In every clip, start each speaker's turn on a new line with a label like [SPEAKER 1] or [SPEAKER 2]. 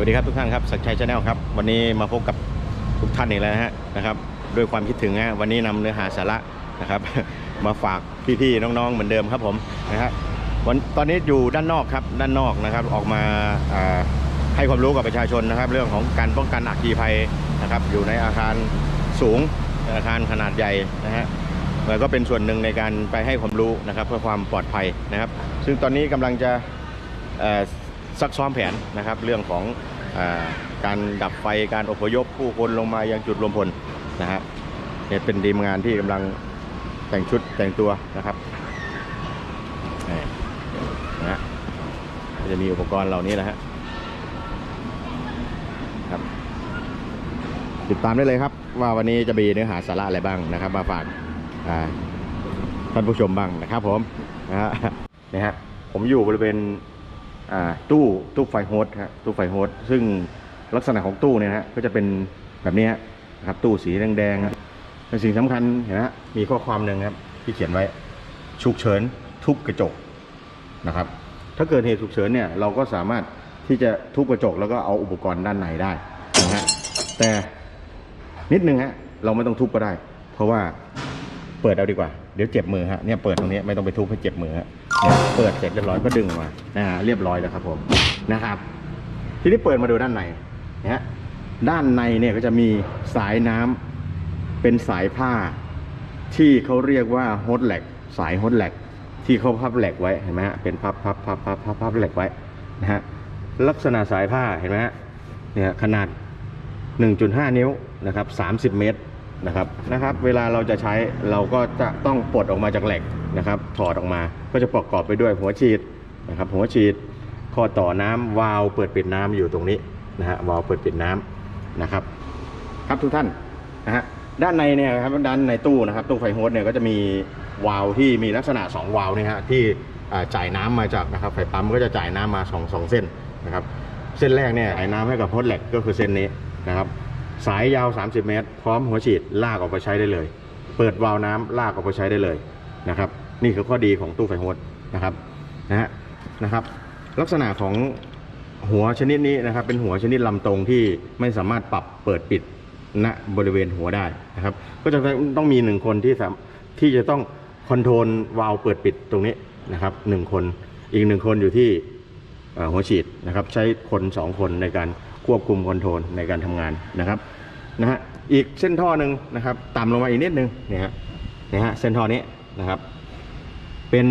[SPEAKER 1] วัสดีครับทุกท่านครับสักชัยชาแนลครับวันนี้มาพบกับทุกท่านอีกแล้วนะฮะนะครับด้วยความคิดถึงฮะวันนี้นำเนื้อหาสาระนะครับ มาฝากพี่ๆน้องๆเหมือนเดิมครับผมนะฮะวันตอนนี้อยู่ด้านนอกครับด้านนอกนะครับออกมาาให้ความรู้กับประชาชนนะครับ เรื่องของการป้องกันอัคคีภัยนะครับ อยู่ในอาคารสูงอาคารขนาดใหญ่นะฮะแล้วก็เป็นส่วนหนึ่งในการไปให้ความรู้นะครับ เพื่อความปลอดภัยนะครับ ซึ่งตอนนี้กำลังจะ ซักซ้อมแผนนะครับเรื่องของอการดับไฟการอพยพผู้คนลงมายังจุดรวมพลนะฮะเนี่ยเป็นทีมงานที่กำลังแต่งชุดแต่งตัวนะครับนี่นะฮะจะมีอุปกรณ์เหล่านี้นะฮะครับติดตามได้เลยครับ ว่าวันนี้จะมีเนื้อหาสาระอะไรบ้างนะครับ มาฝากท่านผู้ชมบ้างนะครับผมนะฮะนี่ฮะผมอยู่บริเวณ ตู้ตู้ไฟโฮสต์ครับตู้ไฟโฮสต์ซึ่งลักษณะของตู้เนี่ยฮะก็จะเป็นแบบนี้นะครับตู้สีแดงๆเป็นสิ่งสำคัญเห็นไหมมีข้อความหนึ่งครับที่เขียนไว้ฉุกเฉินทุบกระจกนะครับ ถ้าเกิดเหตุฉุกเฉินเนี่ยเราก็สามารถที่จะทุบกระจกแล้วก็เอาอุปกรณ์ด้านในได้นะฮะแต่นิดนึงฮะเราไม่ต้องทุบก็ได้ เพราะว่าเปิดเอาดีกว่าเดี๋ยวเจ็บมือฮะเนี่ยเปิดตรงนี้ไม่ต้องไปทุบให้เจ็บมือฮะ เนี่ยเปิดเสร็จเรียบร้อยก็ดึงออกมานะฮะเรียบร้อยแล้วครับผมนะครับ ทีนี้เปิดมาดูด้านในนะฮะด้านในเนี่ยก็จะมีสายน้ำเป็นสายผ้า ที่เขาเรียกว่าโฮสแลกสายโฮสแลกที่เขาพับแหลกไว้เห็นไหมฮะเป็นพับพับพับพับพับพับแหลกไว้นะฮะลักษณะสายผ้าเห็นไหมฮะเนี่ยขนาด 1.5 นิ้วนะครับ 30 เมตร นะครับนะครับ เวลาเราจะใช้เราก็จะต้องปลดออกมาจากแหลกนะครับ ถอดออกมาก็จะประกอบไปด้วยหัวฉีดนะครับหัวฉีดข้อต่อน้ำวาล์วเปิดปิดน้ำอยู่ตรงนี้นะฮะวาล์วเปิดปิดน้ำนะครับ ครับทุกท่านนะฮะด้านในเนี่ยครับด้านในตู้นะครับตู้ไฟโฮสต์เนี่ยก็จะมีวาล์วที่มีลักษณะ 2 วาล์วนี่ฮะที่จ่ายน้ำมาจากนะครับไฟปั๊มก็จะจ่ายน้ำมา2งเส้นนะครับ เส้นแรกเนี่ยจ่ายน้ำให้กับโฮสแหลกก็คือเส้นนี้นะครับ สายยาว 30 เมตร พร้อมหัวฉีดลากออกไปใช้ได้เลย เปิดวาล์วน้ำลากออกไปใช้ได้เลยนะครับ นี่คือข้อดีของตู้ไฟโฮสนะครับนะฮะนะครับ ลักษณะของหัวชนิดนี้นะครับ เป็นหัวชนิดลำตรงที่ไม่สามารถปรับเปิดปิดณบริเวณหัวได้นะครับ ก็จะต้องมีหนึ่งคนที่สามที่จะต้องคอนโทรลวาล์วเปิดปิดตรงนี้นะครับหนึ่งคนอีกหนึ่งคนอยู่ที่หัวฉีดนะครับ ใช้คนสองคนในการ ควบคุมคอนโทรลในการทำงานนะครับนะฮะอีกเส้นท่อหนึ่งนะครับต่ำลงมาอีกนิดนึงเนี่ยฮะเนี่ยฮะเส้นท่อนี้นะครับ เป็น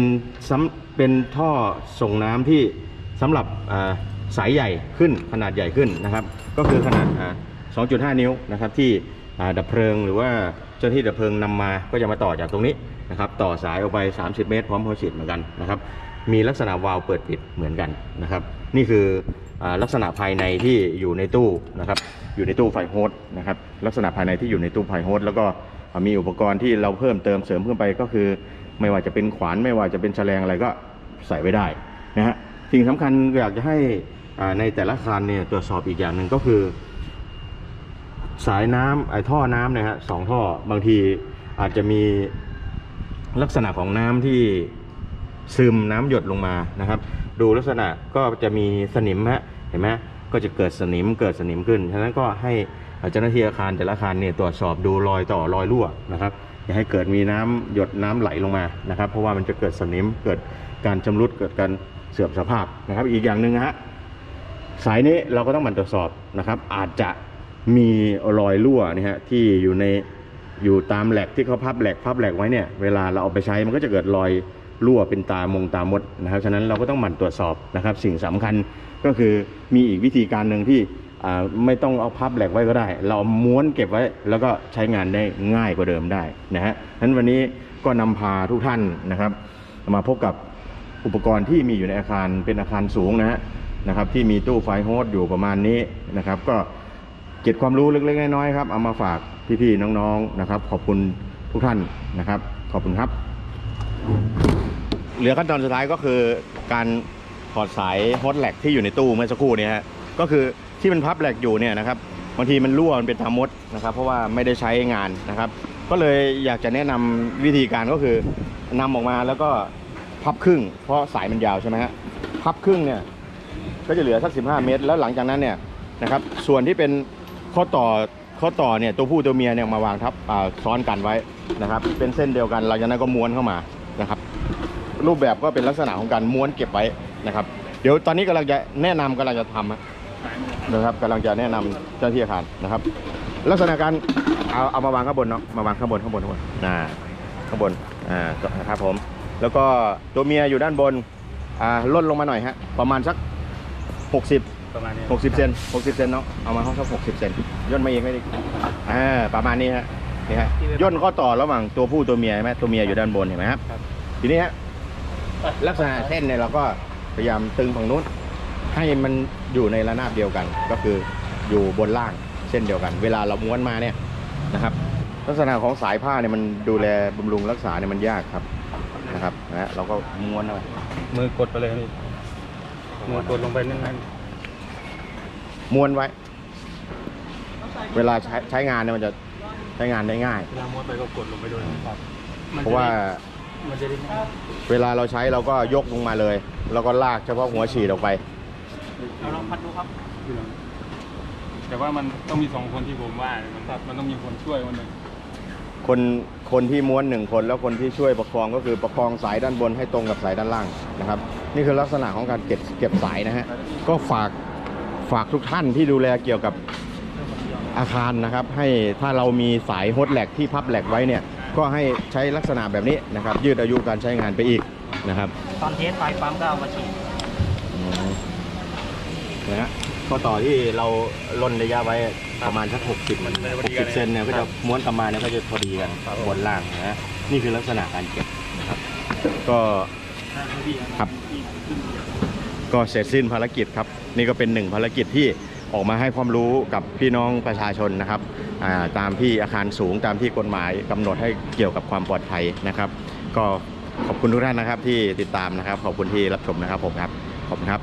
[SPEAKER 1] ซ้ำเป็นท่อส่งน้ำที่สำหรับสายใหญ่ขึ้นขนาดใหญ่ขึ้นนะครับ ก็คือขนาดอ่า2.5 นิ้วนะครับที่ดับเพลิงหรือว่าเจ้าหน้าที่ดับเพลิงนำมาก็จะมาต่อจากตรงนี้นะครับต่อสายออกไป 30 เมตร พร้อมหัวฉีดเหมือนกันนะครับมีลักษณะวาล์วเปิดปิดเหมือนกันนะครับ นี่คือ ลักษณะภายในที่อยู่ในตู้นะครับอยู่ในตู้ไฟโฮสต์นะครับลักษณะภายในที่อยู่ในตู้ไฟโฮสต์แล้วก็มีอุปกรณ์ที่เราเพิ่มเติมเสริมขึ้นไปก็คือ ไม่ว่าจะเป็นขวานไม่ว่าจะเป็นแฉลงอะไรก็ใส่ไว้ได้นะฮะสิ่งสำคัญอยากจะให้ในแต่ละคันเนี่ยตรวจสอบอีกอย่างหนึ่งก็คือ สายน้ำไอ้ท่อน้ำนะฮะสองท่อบางทีอาจจะมีลักษณะของน้ำที่ซึมน้ำหยดลงมานะครับ ดูลักษณะก็จะมีสนิมฮะเห็นไหมก็จะเกิดสนิมเกิดสนิมขึ้น ฉะนั้นก็ให้เจ้าหน้าที่อาคารแต่ละอาคารเนี่ยตรวจสอบดูรอยต่อรอยรั่วนะครับอย่าให้เกิดมีน้ำหยดน้ำไหลลงมานะครับ เพราะว่ามันจะเกิดสนิมเกิดการชำรุดเกิดการเสื่อมสภาพนะครับ อีกอย่างหนึ่งฮะสายนี้เราก็ต้องมันตรวจสอบนะครับ อาจจะมีรอยรั่วนะฮะที่อยู่ในอยู่ตามแหลกที่เขาพับแหลกพับแหลกไว้เนี่ยเวลาเราเอาไปใช้มันก็จะเกิดรอย รั่วเป็นตามงตามดนะครับ ฉะนั้นเราก็ต้องหมั่นตรวจสอบนะครับ สิ่งสำคัญก็คือมีอีกวิธีการหนึ่งที่ไม่ต้องเอาพับแหลกไว้ก็ได้ เราม้วนเก็บไว้แล้วก็ใช้งานได้ง่ายกว่าเดิมได้นะฮะฉะนั้นวันนี้ก็นำพาทุกท่านนะครับ มาพบกับอุปกรณ์ที่มีอยู่ในอาคารเป็นอาคารสูงนะฮะนะครับที่มีตู้ไฟโฮสต์อยู่ประมาณนี้นะครับ ก็เก็บความรู้เล็กๆน้อยๆครับเอามาฝากพี่ๆน้องๆนะครับ ขอบคุณทุกท่านนะครับ ขอบคุณครับ เหลือขั้นตอนสุดท้ายก็คือการถอดสายโฮสต์แลกที่อยู่ในตู้เมื่อสักครู่นี้ฮะก็คือที่มันพับแหลกอยู่เนี่ยนะครับบางทีมันรั่วมันเป็นตามดนะครับ เพราะว่าไม่ได้ใช้งานนะครับ ก็เลยอยากจะแนะนำวิธีการก็คือนำออกมาแล้วก็พับครึ่ง เพราะสายมันยาวใช่ไหมฮะพับครึ่งเนี่ยก็จะเหลือสัก 15 เมตร แล้วหลังจากนั้นเนี่ยนะครับส่วนที่เป็นข้อต่อข้อต่อเนี่ยตัวผู้ตัวเมียเนี่ยมาวางทับซ้อนกันไว้นะครับ เป็นเส้นเดียวกันหลังจากนั้นก็ม้วนเข้ามา รับรูปแบบก็เป็นลักษณะของการม้วนเก็บไว้นะครับ เดี๋ยวตอนนี้กำลังจะแนะนำกำลังจะทำฮะนะครับกำลังจะแนะนำเจ้าหน้าที่อาคารนะครับ ลักษณะการเอาเอามาวางข้างบนเนาะมาวางข้างบนข้างบนข้างบนอ่าข้างบนอ่านะครับผม แล้วก็ตัวเมียอยู่ด้านบนอ่าล่นลงมาหน่อยฮะประมาณสัก 60
[SPEAKER 2] ประมาณนี้
[SPEAKER 1] 60 เซน60 เซนเนาะ เอามาห้องสัก60 เซนย่นมาอีกไม่ได้อ่าประมาณนี้ฮะ นี่ฮะย่นข้อต่อระหว่างตัวผู้ตัวเมียใช่ไหมตัวเมียอยู่ด้านบนเห็นไหมครับ
[SPEAKER 2] ครับ
[SPEAKER 1] ทีนี้ฮะ ลักษณะเส้นเนี่ยเราก็พยายามตึงฝั่งนู้นให้มันอยู่ในระนาบเดียวกัน ก็คืออยู่บนล่างเส้นเดียวกัน เวลาเราม้วนมาเนี่ยนะครับ ลักษณะของสายผ้าเนี่ยมันดูแลบำรุงรักษาเนี่ยมันยากครับนะครับนะฮะเราก็ม้วนเอาไว้
[SPEAKER 2] มือกดไปเลยนี่มือกดลงไปนั่นนั่น
[SPEAKER 1] ม้วนไว้ เวลาใช้ใช้งานเนี่ยมันจะใช้งานได้ง่าย
[SPEAKER 2] เวลาม้วนไปก็กดลงไปด้วยครับมัน
[SPEAKER 1] เพราะว่า
[SPEAKER 2] มันจะได้ไม่
[SPEAKER 1] เวลาเราใช้เราก็ยกลงมาเลย แล้วก็ลากเฉพาะหัวฉีดออกไป
[SPEAKER 2] เราลองพัดดูครับ แต่ว่ามันต้องมีสองคนที่ผมว่ามันมันต้องมีคนช่วยคนหนึ่ง
[SPEAKER 1] คนคนที่ม้วนหนึ่งคนแล้วคนที่ช่วยประคองก็คือประคองสายด้านบนให้ตรงกับสายด้านล่างนะครับ นี่คือลักษณะของการเก็บเก็บสายนะฮะก็ฝากฝากทุกท่านที่ดูแลเกี่ยวกับอาคารนะครับ ให้ถ้าเรามีสายโฮสแลกที่พับแหลกไว้เนี่ย ก็ให้ใช้ลักษณะแบบนี้นะครับ ยืดอายุการใช้งานไปอีกนะครับ
[SPEAKER 3] ตอนเทสไฟปั๊มก็เอามาฉีด
[SPEAKER 1] อืมนะฮะข้อต่อที่เราล่นระยะไว้ประมาณสัก60
[SPEAKER 2] มันจะพอดีกัน
[SPEAKER 1] 60เซนเนี่ยก็จะม้วนกลับมาเนี่ยก็จะพอดีกันบนล่างนะฮะนี่คือลักษณะการเก็บนะครับ ก็ครับ ก็เสร็จสิ้นภารกิจครับ นี่ก็เป็นหนึ่งภารกิจที่ ออกมาให้ความรู้กับพี่น้องประชาชนนะครับตามที่อาคารสูงตามที่กฎหมายกำหนดให้เกี่ยวกับความปลอดภัยนะครับ ก็ขอบคุณทุกท่านนะครับที่ติดตามนะครับ ขอบคุณที่รับชมนะครับผมครับขอบคุณครับ